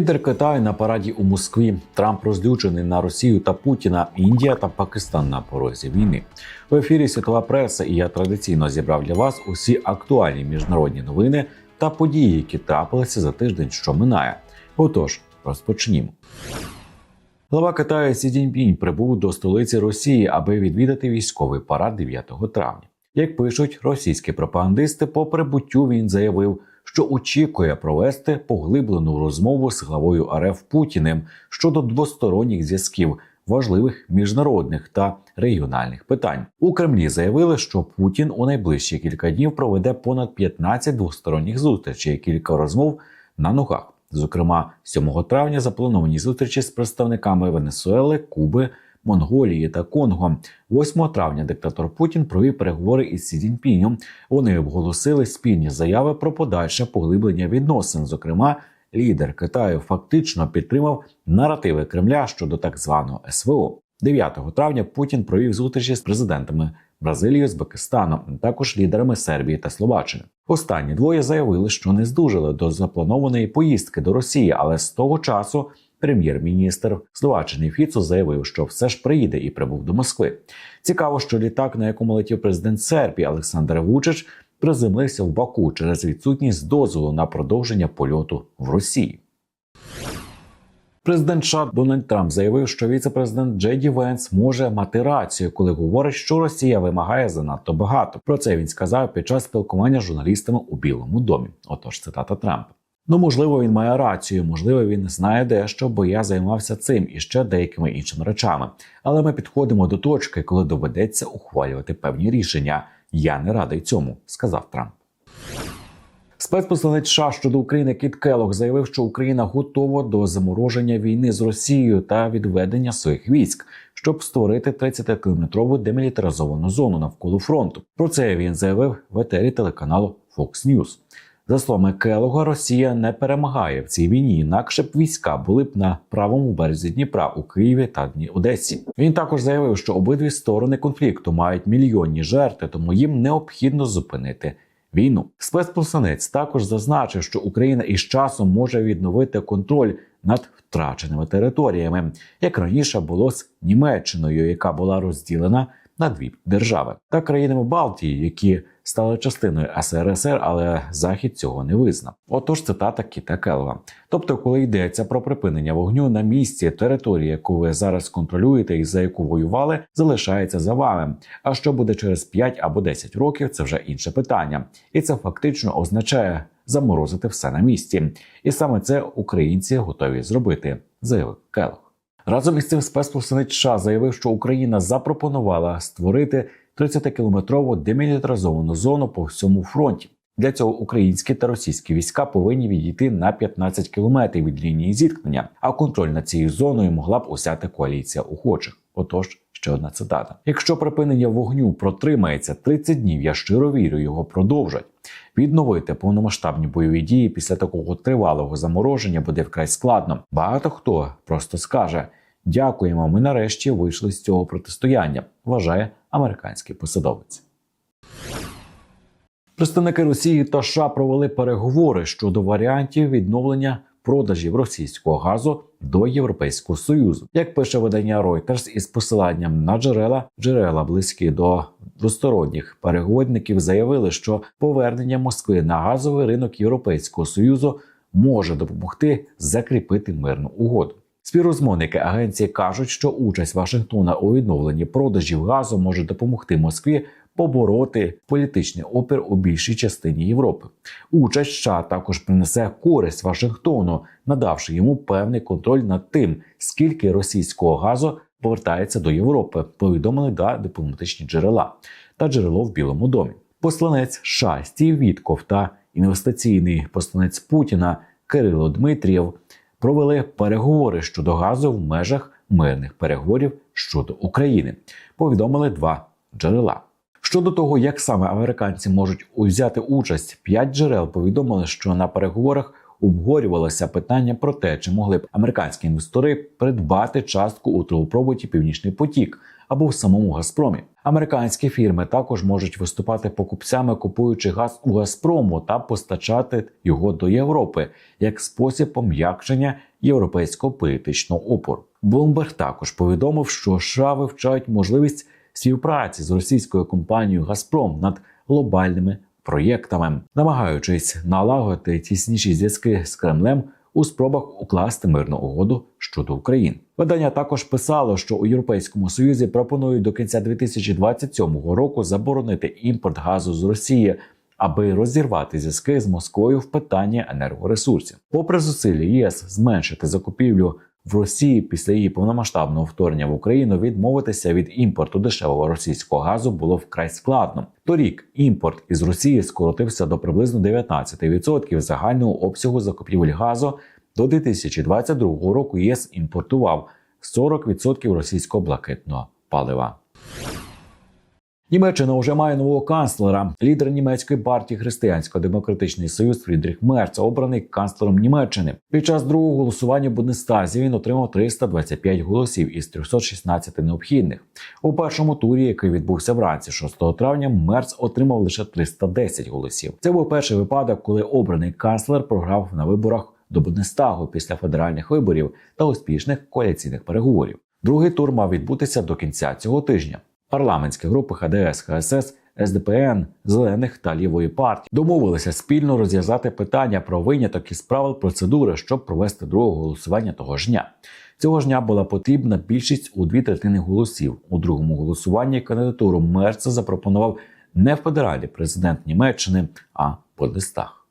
Лідер Китаю на параді у Москві. Трамп розлючений на Росію та Путіна, Індія та Пакистан на порозі війни. В ефірі світова преса, і я традиційно зібрав для вас усі актуальні міжнародні новини та події, які трапилися за тиждень, що минає. Отож, розпочнімо. Глава Китаю Сі Цзіньпінь прибув до столиці Росії, аби відвідати військовий парад 9 травня. Як пишуть російські пропагандисти, по прибуттю він заявив, що очікує провести поглиблену розмову з главою РФ Путіним щодо двосторонніх зв'язків, важливих міжнародних та регіональних питань. У Кремлі заявили, що Путін у найближчі кілька днів проведе понад 15 двосторонніх зустрічей, кілька розмов на ногах. Зокрема, 7 травня заплановані зустрічі з представниками Венесуели, Куби, Монголії та Конго. 8 травня диктатор Путін провів переговори із Сі Цзіньпінем. Вони оголосили спільні заяви про подальше поглиблення відносин. Зокрема, лідер Китаю фактично підтримав наративи Кремля щодо так званого СВО. 9 травня Путін провів зустрічі з президентами Бразилії, Узбекистану, а також лідерами Сербії та Словаччини. Останні двоє заявили, що не здужили до запланованої поїздки до Росії, але з того часу прем'єр-міністр Словаччини Фіцо заявив, що все ж приїде і прибув до Москви. Цікаво, що літак, на якому летів президент Сербії Олександр Вучич, приземлився в Баку через відсутність дозволу на продовження польоту в Росії. Президент США Дональд Трамп заявив, що віце-президент Джеді Венс може мати рацію, коли говорить, що Росія вимагає занадто багато. Про це він сказав під час спілкування з журналістами у Білому домі. Отож, цитата Трампа. Ну, можливо, він має рацію, можливо, він знає дещо, бо я займався цим і ще деякими іншими речами. Але ми підходимо до точки, коли доведеться ухвалювати певні рішення. Я не радий цьому, сказав Трамп. Спецпосланець США щодо України Кіт Келох заявив, що Україна готова до замороження війни з Росією та відведення своїх військ, щоб створити 30-кілометрову демілітаризовану зону навколо фронту. Про це він заявив в етері телеканалу Fox News. За словами Келога, Росія не перемагає в цій війні, інакше б війська були б на правому березі Дніпра у Києві та Дні Одесі. Він також заявив, що обидві сторони конфлікту мають мільйонні жертви, тому їм необхідно зупинити війну. Спецпосланець також зазначив, що Україна із часом може відновити контроль над втраченими територіями, як раніше було з Німеччиною, яка була розділена на дві держави, та країнами Балтії, які стали частиною СРСР, але Захід цього не визнав. Отож, цитата Кіта Келва. Тобто, коли йдеться про припинення вогню на місці території, яку ви зараз контролюєте і за яку воювали, залишається за вами. А що буде через 5 або 10 років, це вже інше питання, і це фактично означає заморозити все на місці. І саме це українці готові зробити, заявив Келох. Разом із цим спецпосланець США заявив, що Україна запропонувала створити 30-кілометрову демілітаризовану зону по всьому фронті. Для цього українські та російські війська повинні відійти на 15 кілометрів від лінії зіткнення, а контроль над цією зоною могла б усяти коаліція охочих. Отож, ще одна цитата: якщо припинення вогню протримається 30 днів, я щиро вірю, його продовжать. Відновити повномасштабні бойові дії після такого тривалого замороження буде вкрай складно. Багато хто просто скаже: дякуємо, ми нарешті вийшли з цього протистояння. Вважає американський посадовець. Представники Росії та США провели переговори щодо варіантів відновлення продажів російського газу до Європейського союзу, як пише видання Reuters із посиланням на джерела, джерела близькі до двосторонніх переговорників, заявили, що повернення Москви на газовий ринок Європейського союзу може допомогти закріпити мирну угоду. Співрозмовники агенції кажуть, що участь Вашингтона у відновленні продажів газу може допомогти Москві побороти політичний опір у більшій частині Європи. Участь США також принесе користь Вашингтону, надавши йому певний контроль над тим, скільки російського газу повертається до Європи. Повідомили да дипломатичні джерела та джерело в Білому домі. Посланець США Стів Вітков та інвестиційний посланець Путіна Кирило Дмитрієв провели переговори щодо газу в межах мирних переговорів щодо України. Повідомили два джерела. Щодо того, як саме американці можуть узяти участь, п'ять джерел повідомили, що на переговорах обговорювалося питання про те, чи могли б американські інвестори придбати частку у трубопроводі Північний потік, або в самому Газпромі. Американські фірми також можуть виступати покупцями, купуючи газ у Газпрому та постачати його до Європи як спосіб пом'якшення європейського політичного опору. Блумберг також повідомив, що США вивчають можливість співпраці з російською компанією Газпром над глобальними проєктами, намагаючись налагодити тісніші зв'язки з Кремлем у спробах укласти мирну угоду щодо України. Видання також писало, що у Європейському Союзі пропонують до кінця 2027 року заборонити імпорт газу з Росії. Аби розірвати зв'язки з Москвою в питанні енергоресурсів, попри зусилля ЄС зменшити закупівлю в Росії після її повномасштабного вторгнення в Україну, відмовитися від імпорту дешевого російського газу було вкрай складно. Торік імпорт із Росії скоротився до приблизно 19% загального обсягу закупівель газу. До 2022 року ЄС імпортував 40% російського блакитного палива. Німеччина вже має нового канцлера. Лідер німецької партії Християнсько-демократичний союз Фрідріх Мерц обраний канцлером Німеччини. Під час другого голосування в Бундестазі він отримав 325 голосів із 316 необхідних. У першому турі, який відбувся вранці 6 травня, Мерц отримав лише 310 голосів. Це був перший випадок, коли обраний канцлер програв на виборах до Бундестагу після федеральних виборів та успішних коаліційних переговорів. Другий тур мав відбутися до кінця цього тижня. Парламентські групи ХДС, ХСС, СДПН, зелених та лівої партії домовилися спільно розв'язати питання про виняток із правил процедури, щоб провести друге голосування того ж дня. Цього ж дня була потрібна більшість у дві третини голосів. У другому голосуванні кандидатуру Мерца запропонував не федеральний президент Німеччини, а Бундестаг.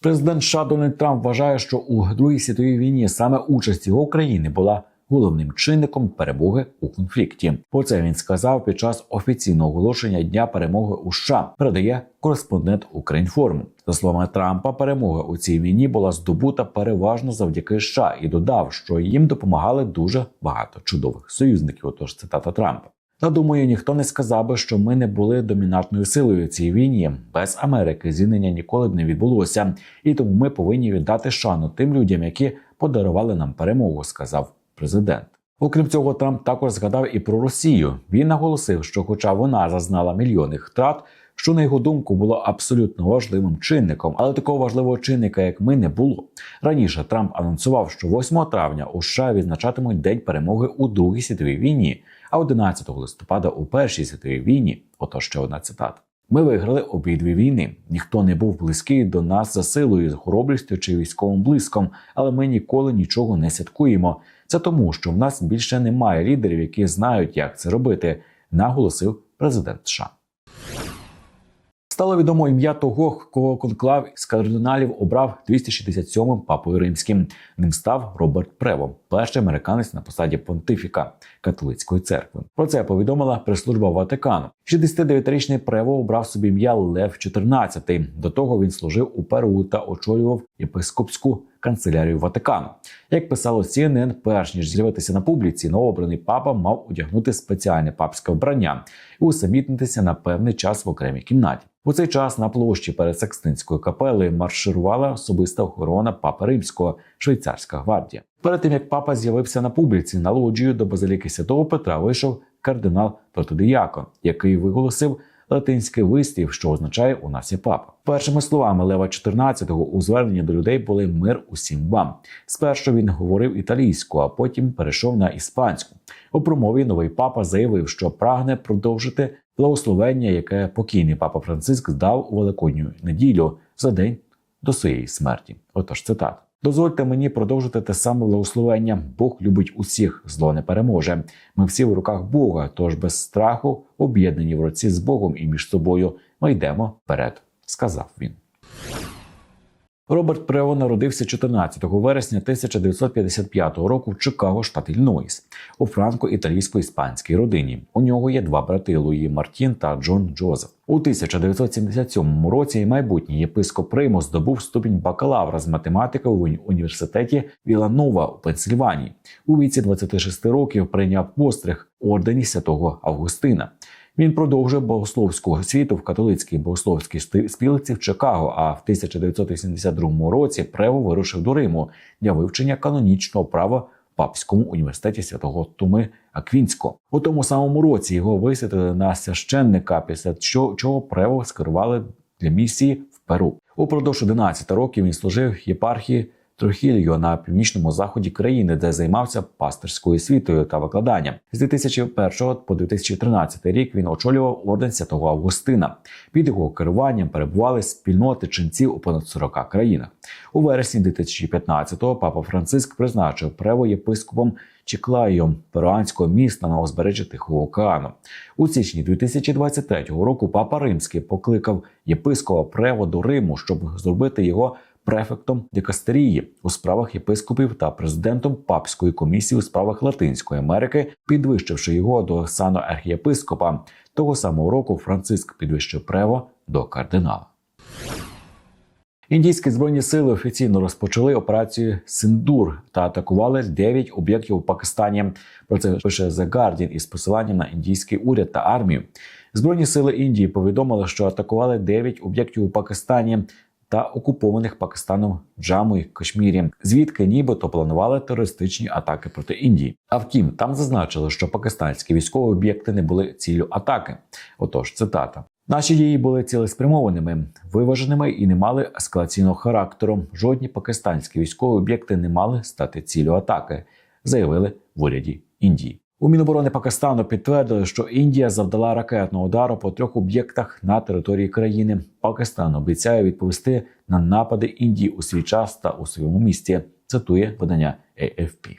Президент США Дональд Трамп вважає, що у Другій світовій війні саме участь його країни була головним чинником перемоги у конфлікті. Про це він сказав під час офіційного оголошення Дня перемоги у США. Передає кореспондент Українформу. За словами Трампа, перемога у цій війні була здобута переважно завдяки США і додав, що їм допомагали дуже багато чудових союзників. Отож, цитата Трампа. Та думаю, ніхто не сказав би, що ми не були домінантною силою цій війні. Без Америки звільнення ніколи б не відбулося, і тому ми повинні віддати шану тим людям, які подарували нам перемогу, сказав президент. Окрім цього, Трамп також згадав і про Росію. Він наголосив, що, хоча вона зазнала мільйонних втрат, що на його думку було абсолютно важливим чинником, але такого важливого чинника, як ми, не було. Раніше Трамп анонсував, що 8 травня у США відзначатимуть День перемоги у Другій світовій війні, а 11 листопада у Першій світовій війні. Ото ще одна цитата. Ми виграли обидві війни. Ніхто не був близький до нас за силою, хоробрістю чи військовим блиском, але ми ніколи нічого не святкуємо. Це тому, що в нас більше немає лідерів, які знають, як це робити, наголосив президент США. Стало відомо ім'я того, кого конклав з кардиналів обрав 267-м папою римським. Ним став Роберт Прево, перший американець на посаді понтифіка католицької церкви. Про це повідомила прес-служба Ватикану. 69-річний Прево обрав собі ім'я Лев XIV. До того він служив у Перу та очолював єпископську канцелярію Ватикану. Як писало CNN, перш ніж з'явитися на публіці, новообраний папа мав одягнути спеціальне папське вбрання і усамітнитися на певний час в окремій кімнаті. У цей час на площі перед Секстинською капелею марширувала особиста охорона папи римського швейцарська гвардія. Перед тим як папа з'явився на публіці на лоджію до базиліки Святого Петра вийшов кардинал протодіякон, який виголосив латинський вислів, що означає у нас є папа. Першими словами Лева XIV у зверненні до людей були мир усім вам. Спершу він говорив італійською, а потім перейшов на іспанську. У промові новий папа заявив, що прагне продовжити благословення, яке покійний папа Франциск здав у великодню неділю за день до своєї смерті. Отож, цитата. Дозвольте мені продовжити те саме благословення. Бог любить усіх, зло не переможе. Ми всі в руках Бога, тож без страху, об'єднані в руці з Богом і між собою, ми йдемо вперед, сказав він. Роберт Прево народився 14 вересня 1955 року в Чикаго, штат Ільнойс, у франко-італійсько-іспанській родині. У нього є два брати Луї Мартін та Джон Джозеф. У 1977 році майбутній єпископ Риму здобув ступінь бакалавра з математики в університеті Віланова у Пенсильванії. У віці 26 років прийняв постриг ордені святого Августина. Він продовжив богословську освіту в католицькій богословській спілці в Чикаго. А в 1982 році Прево вирушив до Риму для вивчення канонічного права Папському університеті святого Туми Аквінського. У тому самому році його висвятили на священника, після чого Прево скерували для місії в Перу. Упродовж 11 років він служив єпархії Трохільо на північному заході країни, де займався пастирською світою та викладанням. З 2001 по 2013 рік він очолював орден святого Августина. Під його керуванням перебували спільноти ченців у понад 40 країнах. У вересні 2015-го папа Франциск призначив прево єпископом Чіклайом перуанського міста на узбережжі Тихого океану. У січні 2023 року папа Римський покликав єпископа Прево до Риму, щоб зробити його префектом дикастерії у справах єпископів та президентом папської комісії у справах Латинської Америки, підвищивши його до сану архієпископа. Того самого року Франциск підвищив прево до кардинала. Індійські збройні сили офіційно розпочали операцію Синдур та атакували 9 об'єктів у Пакистані. Про це пише The Guardian із посиланням на індійський уряд та армію. Збройні сили Індії повідомили, що атакували 9 об'єктів у Пакистані та окупованих Пакистаном Джаму і Кашмірі, звідки нібито планували терористичні атаки проти Індії. А втім, там зазначили, що пакистанські військові об'єкти не були ціллю атаки. Отож, цитата. Наші дії були цілеспрямованими, виваженими і не мали ескалаційного характеру. Жодні пакистанські військові об'єкти не мали стати ціллю атаки, заявили в уряді Індії. У Міноборони Пакистану підтвердили, що Індія завдала ракетного удару по трьох об'єктах на території країни. Пакистан обіцяє відповісти на напади Індії у свій час та у своєму місті. Цитує видання AFP.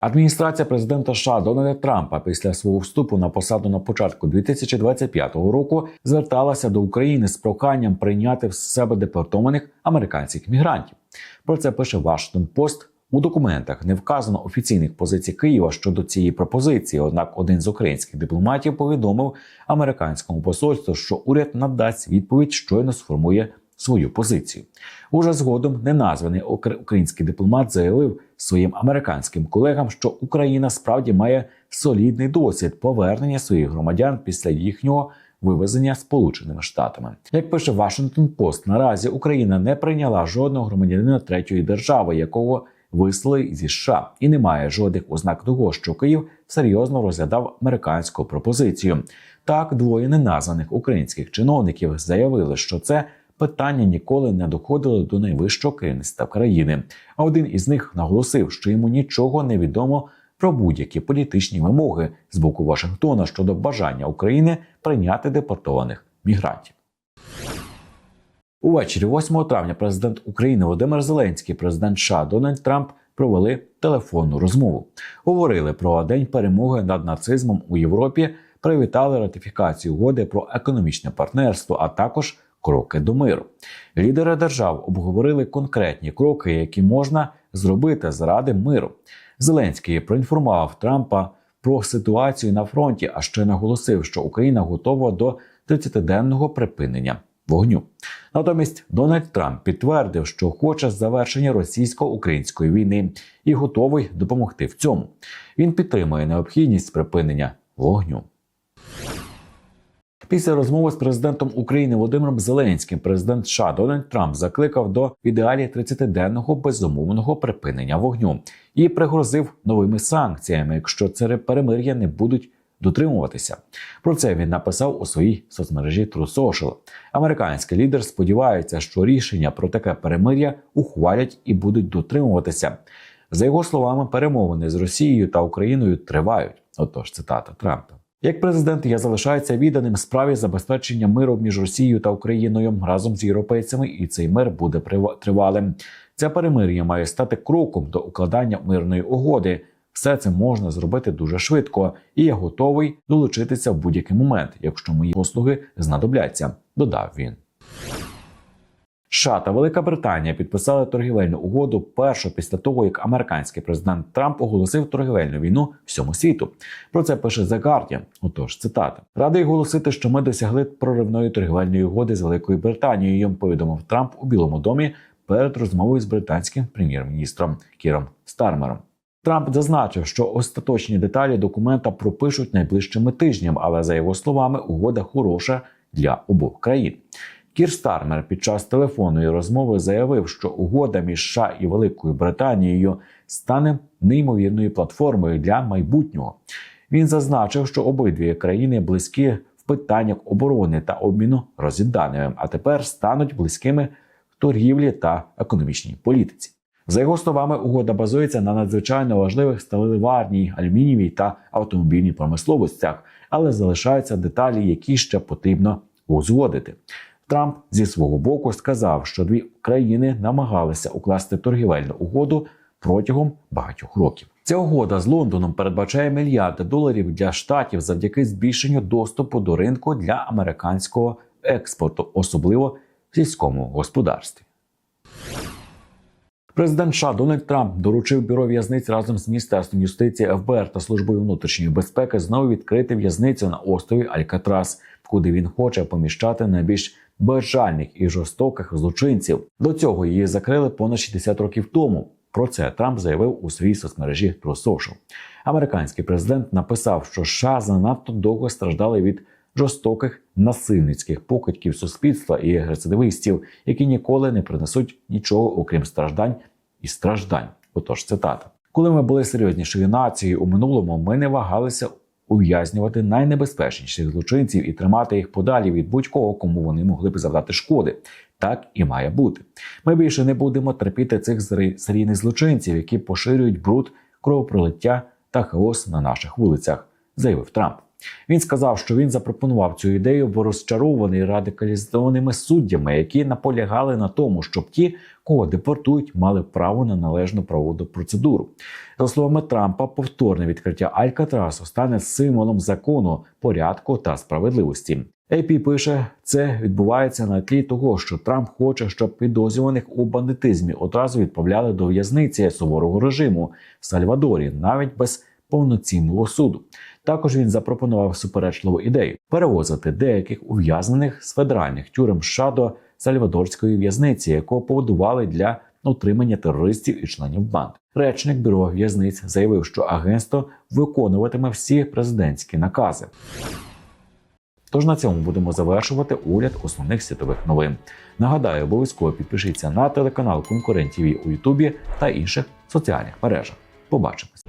Адміністрація президента США Дональда Трампа після свого вступу на посаду на початку 2025 року зверталася до України з проханням прийняти в себе депортованих американських мігрантів. Про це пише Washington Post. У документах не вказано офіційних позицій Києва щодо цієї пропозиції. Однак, один з українських дипломатів повідомив американському посольству, що уряд надасть відповідь, щойно сформує свою позицію. Уже згодом неназваний український дипломат заявив своїм американським колегам, що Україна справді має солідний досвід повернення своїх громадян після їхнього. Вивезення Сполученими Штатами, як пише Washington Post, наразі Україна не прийняла жодного громадянина третьої держави, якого вислали зі США, і немає жодних ознак того, що Київ серйозно розглядав американську пропозицію. Так, двоє неназваних українських чиновників заявили, що це питання ніколи не доходило до найвищого керівництва країни. А один із них наголосив, що йому нічого не відомо про будь-які політичні вимоги з боку Вашингтона щодо бажання України прийняти депортованих мігрантів. Увечері 8 травня президент України Володимир Зеленський, президент США Дональд Трамп провели телефонну розмову. Говорили про день перемоги над нацизмом у Європі, привітали ратифікацію угоди про економічне партнерство, а також кроки до миру. Лідери держав обговорили конкретні кроки, які можна зробити заради миру. Зеленський проінформував Трампа про ситуацію на фронті, а ще наголосив, що Україна готова до 30-денного припинення вогню. Натомість Дональд Трамп підтвердив, що хоче завершення російсько-української війни і готовий допомогти в цьому. Він підтримує необхідність припинення вогню. Після розмови з президентом України Володимиром Зеленським президент США Дональд Трамп закликав до ідеалі 30-денного безумовного припинення вогню і пригрозив новими санкціями, якщо це перемир'я не будуть дотримуватися. Про це він написав у своїй соцмережі True Social. Американський лідер сподівається, що рішення про таке перемир'я ухвалять і будуть дотримуватися. За його словами, перемовини з Росією та Україною тривають. Отож, цитата Трампа. Як президент я залишаюся відданим справі забезпечення миру між Росією та Україною разом з європейцями, і цей мир буде тривалим. Це перемир'я має стати кроком до укладання мирної угоди. Все це можна зробити дуже швидко, і я готовий долучитися в будь-який момент, якщо мої послуги знадобляться. Додав він. США та Велика Британія підписали торгівельну угоду першу після того, як американський президент Трамп оголосив торгівельну війну всьому світу. Про це пише The Guardian. Отож, цитата радий оголосити, що ми досягли проривної торгівельної угоди з Великою Британією. Повідомив Трамп у Білому домі перед розмовою з британським прем'єр-міністром Кіром Стармером. Трамп зазначив, що остаточні деталі документа пропишуть найближчими тижнями, але за його словами, угода хороша для обох країн. Кір Стармер під час телефонної розмови заявив, що угода між США і Великою Британією стане неймовірною платформою для майбутнього. Він зазначив, що обидві країни близькі в питаннях оборони та обміну розвідданими, а тепер стануть близькими в торгівлі та економічній політиці. За його словами, угода базується на надзвичайно важливих сталеливарній, алюмінієвій та автомобільній промисловостях, але залишаються деталі, які ще потрібно узгодити. Трамп зі свого боку сказав, що дві країни намагалися укласти торгівельну угоду протягом багатьох років. Ця угода з Лондоном передбачає мільярди доларів для штатів завдяки збільшенню доступу до ринку для американського експорту, особливо в сільському господарстві. Президент США Дональд Трамп доручив бюро в'язниць разом з міністерством юстиції ФБР та службою внутрішньої безпеки знову відкрити в'язницю на острові Алькатрас, куди він хоче поміщати найбільш безжальних і жорстоких злочинців. До цього її закрили понад 60 років тому. Про це Трамп заявив у своїй соцмережі True Social. Американський президент написав, що США занадто довго страждали від жорстоких насильницьких покидьків суспільства і рецидивистів, які ніколи не принесуть нічого окрім страждань і страждань. Отож, цитата. Коли ми були серйознішою нацією у минулому, ми не вагалися ув'язнювати найнебезпечніших злочинців і тримати їх подалі від будь-кого, кому вони могли б завдати шкоди. Так і має бути. Ми більше не будемо терпіти цих серійних злочинців, які поширюють бруд, кровопролиття та хаос на наших вулицях, заявив Трамп. Він сказав, що він запропонував цю ідею, бо розчарований радикалізованими суддями, які наполягали на тому, щоб ті, кого депортують, мали право на належну правову процедуру. За словами Трампа, повторне відкриття Алькатрасу стане символом закону, порядку та справедливості. AP пише, це відбувається на тлі того, що Трамп хоче, щоб підозрюваних у бандитизмі одразу відправляли до в'язниці суворого режиму в Сальвадорі, навіть без повноцінного суду. Також він запропонував суперечливу ідею перевозити деяких ув'язнених з федеральних тюрем США до Сальвадорської в'язниці, яку побудували для утримання терористів і членів банд. Речник бюро в'язниць заявив, що агентство виконуватиме всі президентські накази. Тож на цьому будемо завершувати огляд основних світових новин. Нагадаю, обов'язково підпишіться на телеканал Конкурент ТВ у Ютубі та інших соціальних мережах. Побачимось.